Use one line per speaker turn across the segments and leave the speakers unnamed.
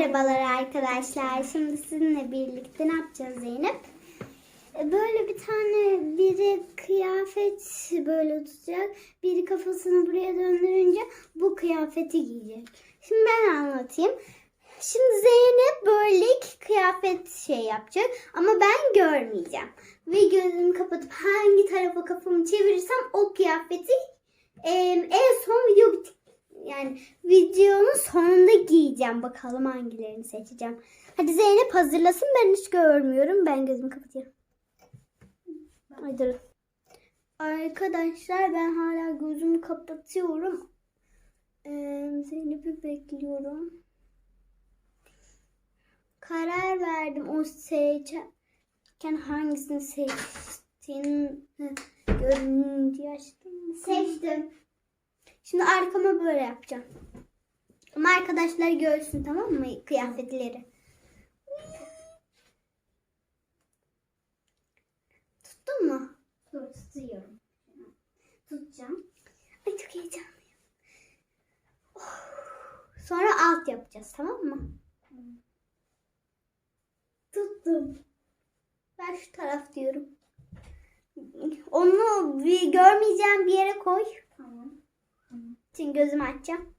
Merhabalar arkadaşlar. Şimdi sizinle birlikte ne yapacağız Zeynep? E, Böyle bir tane biri kıyafet böyle tutacak. Biri kafasını buraya döndürünce bu kıyafeti giyecek. Şimdi ben anlatayım. Şimdi Zeynep böyle kıyafet şey yapacak ama ben görmeyeceğim. Ve gözümü kapatıp hangi tarafa kafamı çevirirsem o kıyafeti en son video bit yani videonun sonunda giyeceğim. Bakalım hangilerini seçeceğim. Hadi Zeynep hazırlasın. Ben hiç görmüyorum. Ben gözümü kapatıyorum. Ay durun. Arkadaşlar ben hala gözümü kapatıyorum. Ee, Zeynep'i bekliyorum. Karar verdim o seçerken hangisini seçtiğini görünce açtım. Seçtim. Şimdi arkama böyle yapacağım. Ama arkadaşlar görsün tamam mı kıyafetleri. Tuttun mu?
Dur tutuyorum.
Tutacağım. Ay çok heyecanlıyım. Oh. Sonra alt yapacağız tamam mı? Tuttum. Ben şu taraf diyorum. Onu bir görmeyeceğim bir yere koy. Şimdi gözümü açacağım.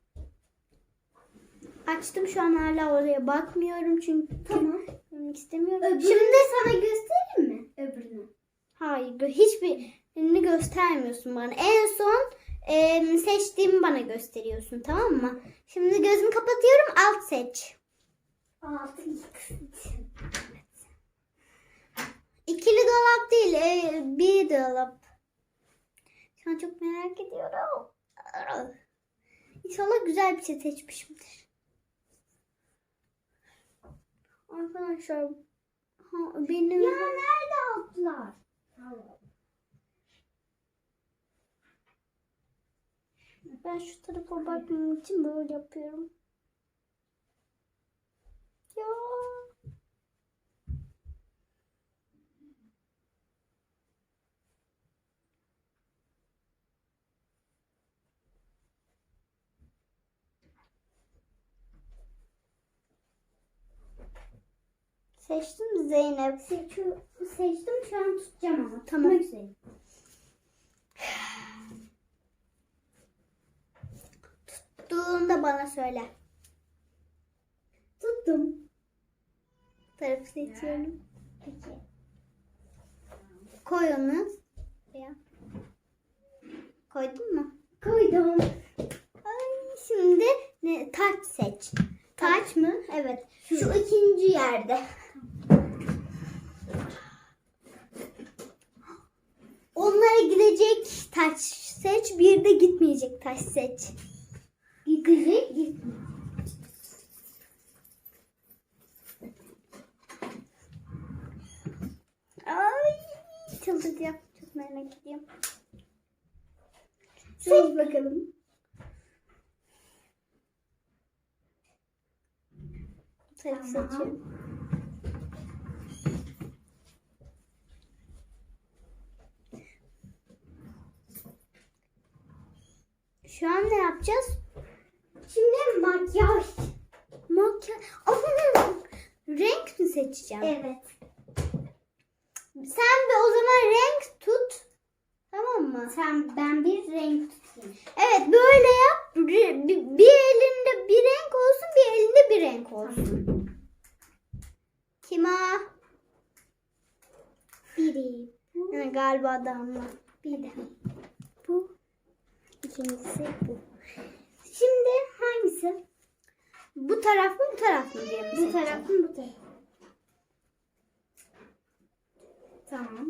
Açtım şu an hala oraya bakmıyorum çünkü
Tamam.
görmek istemiyorum.
Öbürünü
Şimdi
sana göstereyim mi? Öbürünü.
hayır hiçbirini göstermiyorsun bana. En son e, seçtiğimi bana gösteriyorsun tamam mı? Şimdi gözümü kapatıyorum alt seç.
Altı
İkili dolap değil e, bir dolap. Şu an çok merak ediyorum. İnşallah güzel bir şey seçmişimdir. Arkadaşlar ha, benim
Ya nerede? Tamam.
ben şu tarafa bakmam için böyle yapıyorum. Ya. Seçtim Zeynep.
Seçiyor, seçtim şu an tutacağım ama.
Tamam.
Üzere.
Tuttuğunda bana söyle.
Tuttum.
Tarafı seçiyorum.
Peki.
Koy onu. Ya. Koydun mu?
Koydum.
Ay, şimdi ne taç seç. Taç mı? Evet. Şu
Şurada.
ikinci yerde. Onlara gidecek taç seç, bir de gitmeyecek taş seç.
Gidecek gitmiyor.
Ay, çıldıracağım. Çok merak ediyorum.
Seç bakalım. Tamam.
seçiyorum. Şu an ne yapacağız?
Şimdi makyaj.
Makyaj. Renk mi seçeceğim?
Evet.
Sen de o zaman renk tut. Tamam mı?
Sen ben bir renk tutayım.
Evet böyle yap. Bir bir elinde bir renk olsun, bir elinde bir renk olsun. Kim o?
Biri.
Ha, galiba damla. Bir de. İkincisi bu. Şimdi hangisi? Bu taraf mı bu taraf mı diye mi
Bu
seçeceğim?
taraf mı bu taraf? Tamam.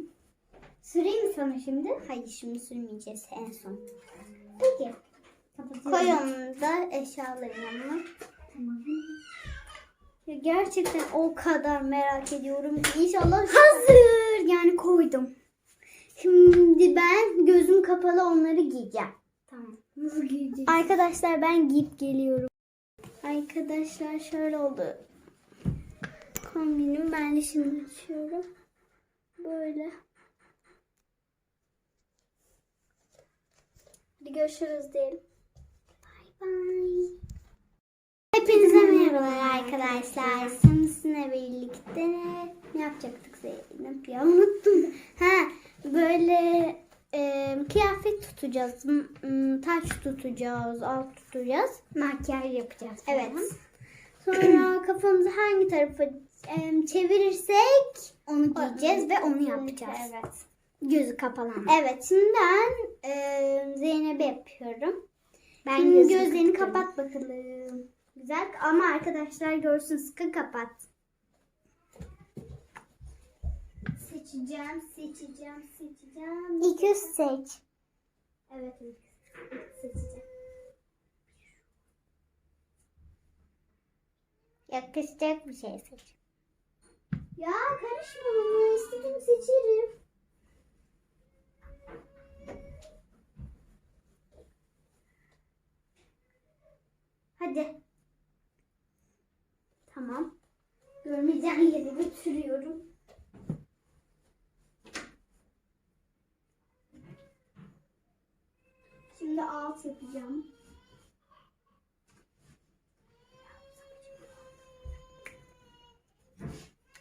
Süreyim mi sana şimdi?
Hayır şimdi sürmeyeceğiz en son.
Peki. Kapatıyorum.
Koy onu da eşyaların yanına.
Tamam.
Ya gerçekten o kadar merak ediyorum ki inşallah hazır. Yani koydum. Şimdi ben gözüm kapalı onları giyeceğim.
Nasıl giyeceğiz?
Arkadaşlar ben giyip geliyorum. Arkadaşlar şöyle oldu. Kombinim ben de şimdi açıyorum. Böyle. Hadi görüşürüz diyelim. Bay bay. Hepinize merhabalar arkadaşlar. Sizinle birlikte ne yapacaktık Zeynep ya unuttum. Ha böyle e, kıyafet tutacağız, taç tutacağız, alt tutacağız.
Makyaj yapacağız.
Evet. Sonra kafamızı hangi tarafa e, çevirirsek
Onu giyeceğiz ve onu yapacağız.
Evet.
Gözü kapalı.
Evet şimdi ben e, Zeynep'e yapıyorum.
Ben
Şimdi gözlerini kapat bakalım. Güzel ama arkadaşlar görsün sıkı kapat. Seçeceğim, seçeceğim, seçeceğim.
İlk üst seç.
Evet, ilk seçeceğim.
Yakışacak bir şey seç.
Ya karışma bana, istediğimi seçerim. Hadi. Tamam. Görmeyeceğim yere götürüyorum. Şimdi alt yapacağım.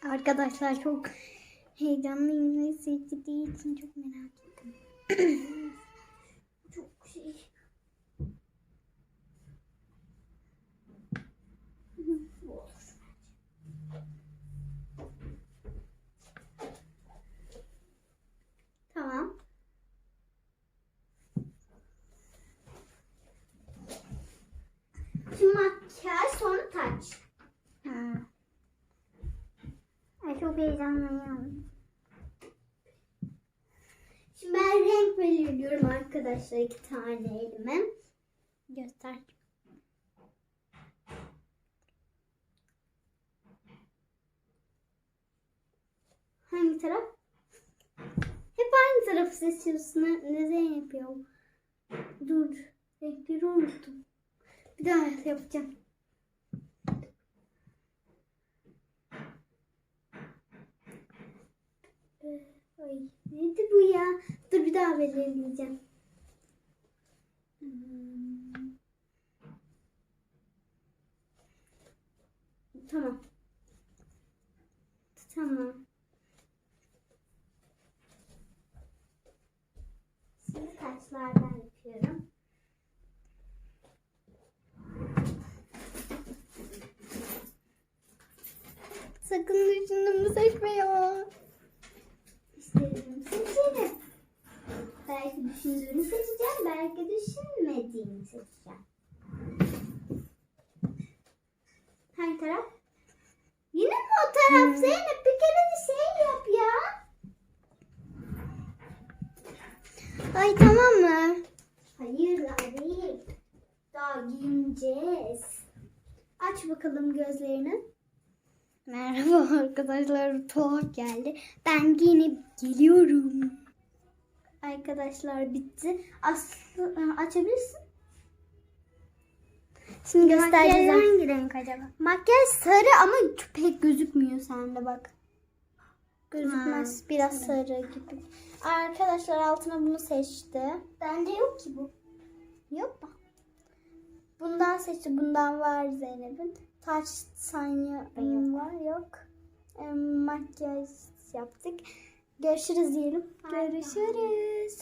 Arkadaşlar çok heyecanlıyım ve seçtiği için çok merak ettim.
Çok şey. Bu olur. Tamam. Şimdi makyaj sonra taç.
Ha. Ay çok heyecanlıyım.
Şimdi ben renk belirliyorum arkadaşlar iki tane elime.
Göster.
Hangi taraf? Hep aynı tarafı seçiyorsun. Ne, ne Zeynep ya? Dur. Renkleri unuttum. Bir daha yapacağım. Ee, Ay, neydi bu ya? Dur bir daha belirleyeceğim. Hmm. Tamam. Tamam. Şimdi taçlardan yapıyorum.
Sakın düşündüğümü seçme ya.
İsterim seçerim. Belki düşündüğünü seçeceğim, belki düşünmediğini seçeceğim. Hangi taraf? Yine mi o taraf
Hmm.
Zeynep? Bir kere de şey yap ya.
Ay tamam mı?
Hayır hayır. Daha giyineceğiz. Aç bakalım gözlerini.
Merhaba arkadaşlar tuhaf geldi. Ben giyinip geliyorum.
Arkadaşlar bitti. Aslı açabilirsin.
Şimdi
göstereceğim.
Makyaj hangi renk acaba?
Makyaj sarı ama pek gözükmüyor sende bak. Gözükmez.
Ha,
Biraz sarı gibi. Arkadaşlar altına bunu seçti. Bende yok ki bu. Yok mu? Bundan seçti. Bundan var Zeynep'in. Taç sanya var yok. E, makyaj yaptık. Görüşürüz diyelim. Görüşürüz.